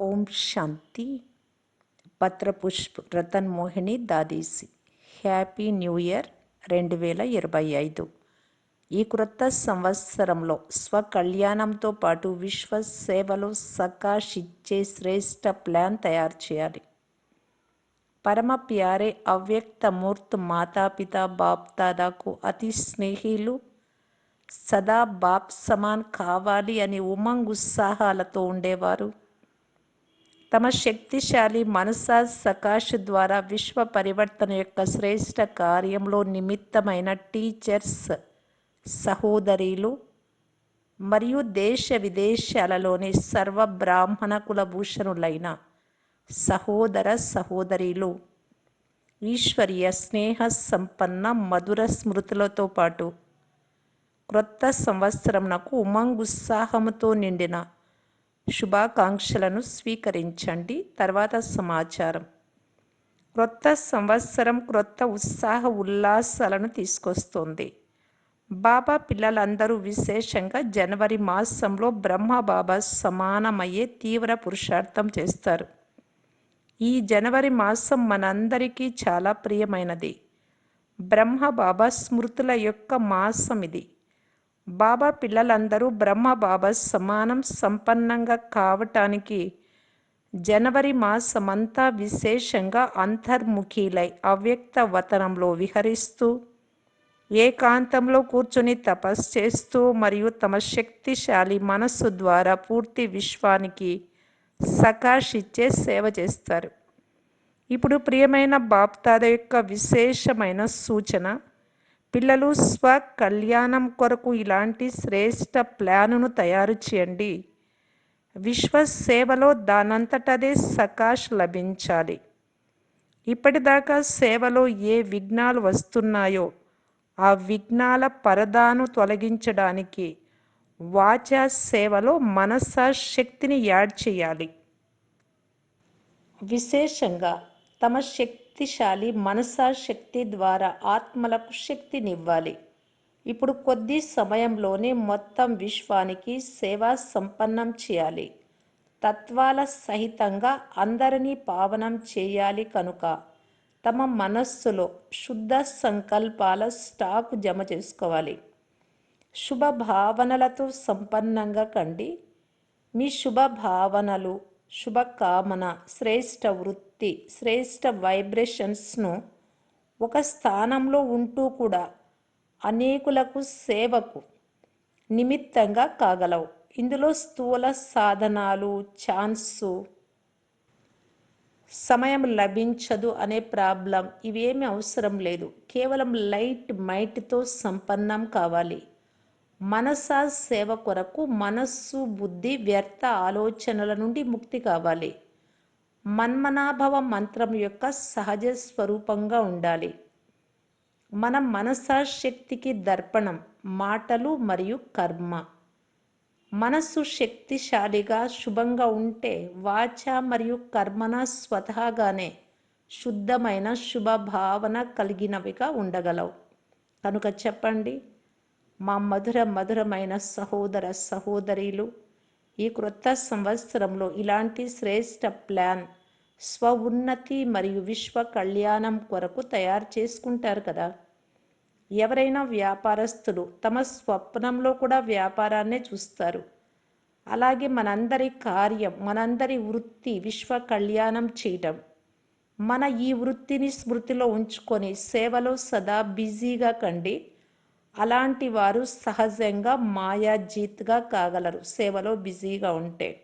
ఓం శాంతి. పత్రపుష్ప్ రతన్ మోహిని దాదీసి. Happy new year రెండు వేల ఇరవై ఐదు. ఈ క్రొత్త సంవత్సరంలో స్వకళ్యాణంతో పాటు విశ్వ సేవలో సకాశిచ్చే శ్రేష్ట ప్లాన్ తయారు చేయాలి. పరమ ప్యారే అవ్యక్త మూర్త్ మాతాపిత బాప్ దాదాకు అతి స్నేహిలు సదా బాప్ సమాన్ కావాలి అని ఉమంగ్ ఉత్సాహాలతో ఉండేవారు. తమ శక్తిశాలి మనసా సకాష్ ద్వారా విశ్వ పరివర్తన యొక్క శ్రేష్ట కార్యంలో నిమిత్తమైన టీచర్స్ సహోదరీలు మరియు దేశ విదేశాలలోని సర్వ బ్రాహ్మణ కులభూషణులైన సహోదర సహోదరీలు ఈశ్వరీయ స్నేహ సంపన్న మధుర స్మృతులతో పాటు క్రొత్త సంవత్సరంనకు ఉమంగ్ ఉత్సాహముతో నిండిన శుభాకాంక్షలను స్వీకరించండి. తర్వాత సమాచారం. క్రొత్త సంవత్సరం క్రొత్త ఉత్సాహ ఉల్లాసాలను తీసుకొస్తుంది. బాబా పిల్లలందరూ విశేషంగా జనవరి మాసంలో బ్రహ్మ బాబా సమానమయ్యే తీవ్ర పురుషార్థం చేస్తారు. ఈ జనవరి మాసం మనందరికీ చాలా ప్రియమైనది. బ్రహ్మ బాబా స్మృతుల యొక్క మాసం ఇది బాబా పిల్లలందరూ బ్రహ్మ బాబా సమానం సంపన్నంగా కావటానికి జనవరి మాసమంతా విశేషంగా అంతర్ముఖీలై అవ్యక్త వతనంలో విహరిస్తూ ఏకాంతంలో కూర్చొని తపస్సు చేస్తూ మరియు తమ శక్తిశాలి మనస్సు ద్వారా పూర్తి విశ్వానికి సకాశిచ్చే సేవ చేస్తారు. ఇప్పుడు ప్రియమైన బాప్తాద యొక్క విశేషమైన సూచన పిల్లలు స్వ కళ్యాణం కొరకు ఇలాంటి శ్రేష్ట ప్లానును తయారు చేయండి. విశ్వ సేవలో దానంతటదే సకాష్ లభించాలి. ఇప్పటిదాకా సేవలో ఏ విఘ్నాలు వస్తున్నాయో ఆ విఘ్నాల పరదాను తొలగించడానికి వాచా సేవలో మనస శక్తిని యాడ్ చేయాలి. విశేషంగా తమ శక్తి శక్తిశాలి మనసా శక్తి ద్వారా ఆత్మలకు శక్తినివ్వాలి. ఇప్పుడు కొద్ది సమయంలోనే మొత్తం విశ్వానికి సేవా సంపన్నం చేయాలి. తత్వాల సహితంగా అందరినీ పావనం చేయాలి కనుక తమ మనస్సులో శుద్ధ సంకల్పాల స్టాక్ జమ చేసుకోవాలి. శుభ భావనలతో సంపన్నంగా కండి. మీ శుభ భావనలు శుభకామన శ్రేష్ట వృత్తి శ్రేష్ట వైబ్రేషన్స్ను ఒక స్థానంలో ఉంటూ కూడా అనేకులకు సేవకు నిమిత్తంగా కాగలవు. ఇందులో స్థూల సాధనాలు ఛాన్సు సమయం లభించదు అనే ప్రాబ్లం ఇవేమీ అవసరం లేదు. కేవలం లైట్ మైట్తో సంపన్నం కావాలి. మనసా సేవ కొరకు మనస్సు బుద్ధి వ్యర్థ ఆలోచనల నుండి ముక్తి కావాలి. మన్మనాభవ మంత్రం యొక్క సహజ స్వరూపంగా ఉండాలి. మన మనసా శక్తికి దర్పణం మాటలు మరియు కర్మ. మనస్సు శక్తిశాలిగా శుభంగా ఉంటే వాచ మరియు కర్మన స్వతహాగానే శుద్ధమైన శుభ భావన కలిగినవిగా ఉండగలవు. కనుక చెప్పండి మా మధుర మధురమైన సహోదర సహోదరీలు ఈ క్రొత్త సంవత్సరంలో ఇలాంటి శ్రేష్ట ప్లాన్ స్వ ఉన్నతి మరియు విశ్వ కళ్యాణం కొరకు తయారు చేసుకుంటారు కదా. ఎవరైనా వ్యాపారస్తులు తమ స్వప్నంలో కూడా వ్యాపారాన్నే చూస్తారు. అలాగే మనందరి కార్యం మనందరి వృత్తి విశ్వ కళ్యాణం చేయటం. మన ఈ వృత్తిని స్మృతిలో ఉంచుకొని సేవలో సదా బిజీగా కండి. అలాంటి వారు సహజంగా మాయాజీత్గా కాగలరు సేవలో బిజీగా ఉంటే.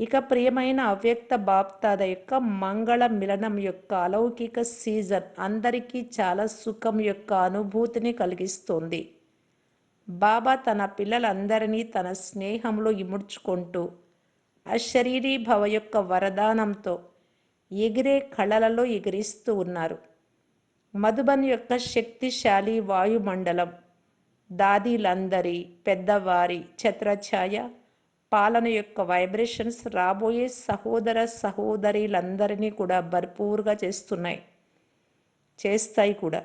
ఇక ప్రియమైన అవ్యక్త బాప్తాద యొక్క మంగళ మిలనం యొక్క అలౌకిక సీజన్ అందరికీ చాలా సుఖం యొక్క అనుభూతిని కలిగిస్తుంది. బాబా తన పిల్లలందరినీ తన స్నేహంలో ఇముడ్చుకుంటూ అశరీరీ భవ యొక్క వరదానంతో ఎగిరే కళలలో ఎగిరిస్తూ ఉన్నారు. మధుబన్ యొక్క శక్తిశాలి వాయుమండలం దాదీలందరి పెద్దవారి ఛత్రఛాయ పాలన యొక్క వైబ్రేషన్స్ రాబోయే సహోదర సహోదరులందరినీ కూడా భర్పూర్గా చేస్తున్నాయి. చేస్తాయి కూడా.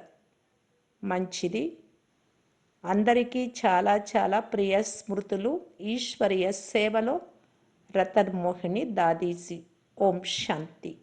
మంచిది. అందరికీ చాలా చాలా ప్రియ స్మృతులు. ఈశ్వరీయ సేవలో రతన్ మోహిని దాదీజీ. ఓం శాంతి.